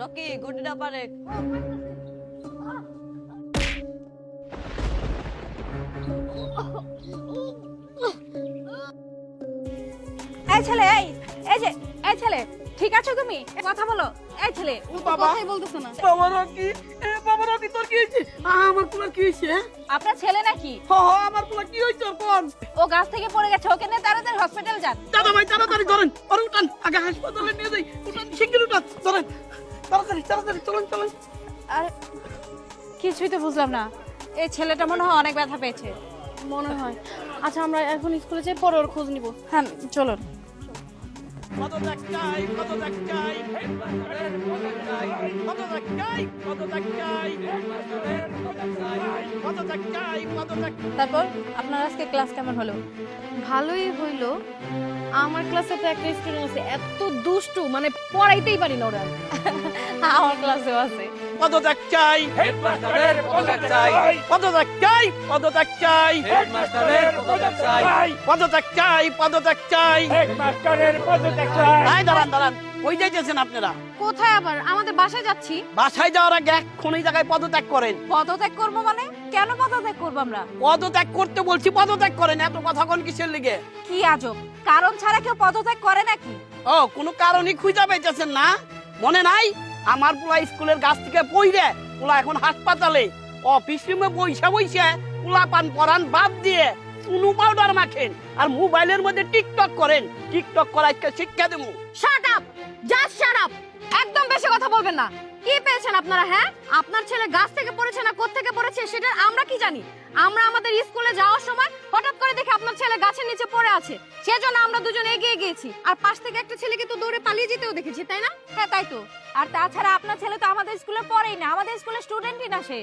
Rocky গুডিটা পারে। এই ছেলে এই এই যে এই ছেলে ঠিক আছো তুমি? কথা বলো। এই ছেলে ও তো কথাই বলতেছে না। বাবা রকি এ বাবা রকি তোর কি হয়েছে? আমার পোলা কি হয়েছে আপনার ছেলে নাকি? হ হ আমার পোলা কি হয়েছে ওর কোন? ও গাছ থেকে পড়ে গেছে ওকে নিয়ে তাড়াতাড়ি হসপিটাল যান। দাদা ভাই তাড়াতাড়ি ধরেন আর উঠান। আগে হাসপাতালে নিয়ে যাই উঠান শিগগির উঠান ধরেন। তাড়াতাড়ি তাড়াতাড়ি চলুন চলুন। আর কিছুই তো বুঝলাম না এই ছেলেটা মনে হয় অনেক ব্যথা পেয়েছে। মনে হয়। আচ্ছা আমরা এখন স্কুলে যাই পরে ওর খোঁজ নিব। হ্যাঁ চলুন। কত কত কত কত কত কত তারপর আপনার আজকে ক্লাস কেমন হলো? ভালোই হইল। আমার ক্লাসে তো একটা স্টুডেন্ট আছে এত দুষ্টু মানে পড়াইতেই পারি না ওরা। আমার ক্লাসেও আছে। কত চাই। হেডমাস্টারের পদক চাই। কত চাই কত চাই। হেডমাস্টারের পদক চাই। কত চাই কত চাই। হেডমাস্টারের পদক চাই। এই দাঁড়ান দাঁড়ান ওই যাইতেছেন আপনারা? কোথায় আবার? আমাদের বাসায় যাচ্ছি। বাসায় যাওয়ার আগে এখন এই জায়গায় পদত্যাগ করেন। পদত্যাগ করব মানে? কেন পদত্যাগ করব আমরা? পদত্যাগ করতে বলছি পদত্যাগ করেন এত কথা কোন কিসের লিগে? কি আজব। কারণ ছাড়া কেউ পদত্যাগ করে নাকি? ও কোনো কারণই খুঁজে পাইতেছেন না? মনে নাই? আমার পোলা স্কুলের গাছ থেকে পইরে পোলা এখন হাসপাতালে। অফিস রুমে বইসা বইসা পোলা পান পরান বাদ দিয়ে চুনু পাউডার মাখেন আর মোবাইলের মধ্যে টিকটক করেন। টিকটক করা শিক্ষা দেবো। Shut up just shut up একদম বেশি কথা বলবেন না। কি পেয়েছেন আপনারা হ্যাঁ? আপনার ছেলে গাছ থেকে পড়েছে না কোথা থেকে পড়েছে সেটা আমরা কি জানি? আমরা আমাদের স্কুলে যাওয়ার সময় হঠাৎ করে দেখে আপনার ছেলে গাছের নিচে পড়ে আছে। সেজন্য আমরা দুজন এগিয়ে গিয়েছি। আর পাশ থেকে একটা ছেলেকে তো দৌড়ে পালিয়ে যেতেও দেখেছি তাই না? হ্যাঁ তাই তো। আর তাছাড়া আপনার ছেলে তো আমাদের স্কুলে পড়েই না আমাদের স্কুলের স্টুডেন্টই না সে।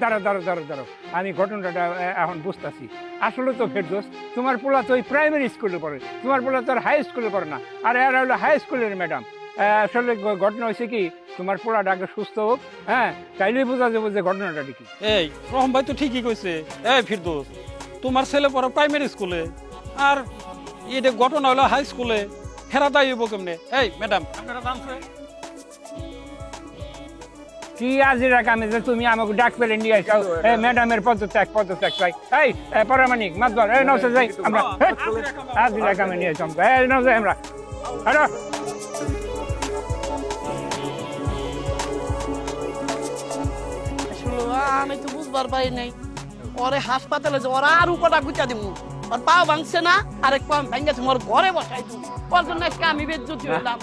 দাঁড়াও দাঁড়াও দাঁড়াও দাঁড়াও। আমি ঘটনাটা এখন বুঝতেছি। আসলে তো ফেরদোস তোমার পোলা তো ওই প্রাইমারি স্কুলে পড়ে তোমার পোলা তো হাই স্কুলে পড়ে না। আর এরা হলো হাই স্কুলের ম্যাডাম আসলে ঘটনা হয়েছে কি তোমার পোলাটা আগে সুস্থ হোক হ্যাঁ? তাইলেই বোঝা যাব যে ঘটনাটা কি। এই রহম ভাই তো ঠিকই কইছে। এই ফিরদোস তোমার ছেলে পড়ে প্রাইমারি স্কুলে আর এটা ঘটনা হলো হাই স্কুলে হেরা দাই হইব কেমনে? এই ম্যাডাম আপনারা জানছে কি আজিরা কামে যে তুমি আমাকে ডাক পেলে নিয়ে আসাও এই ম্যাডামের পদত্যাগ পদত্যাগ চাই। এই পরামানিক মাতবার এই নৌসে যাই আমরা। আজিরা কামে নিয়ে আমাকে এই নৌসে আমরা। হ্যালো আমি তো বুঝবার পারি নাই। ওরে হাসপাতালে যে ওরা আর উপটা গুচা দিব ওর পা ভাঙছে না আরেক পা ভাঙছে ওর ঘরে বসাই দিব ওর জন্য আমি বেজ্জতি হইলাম।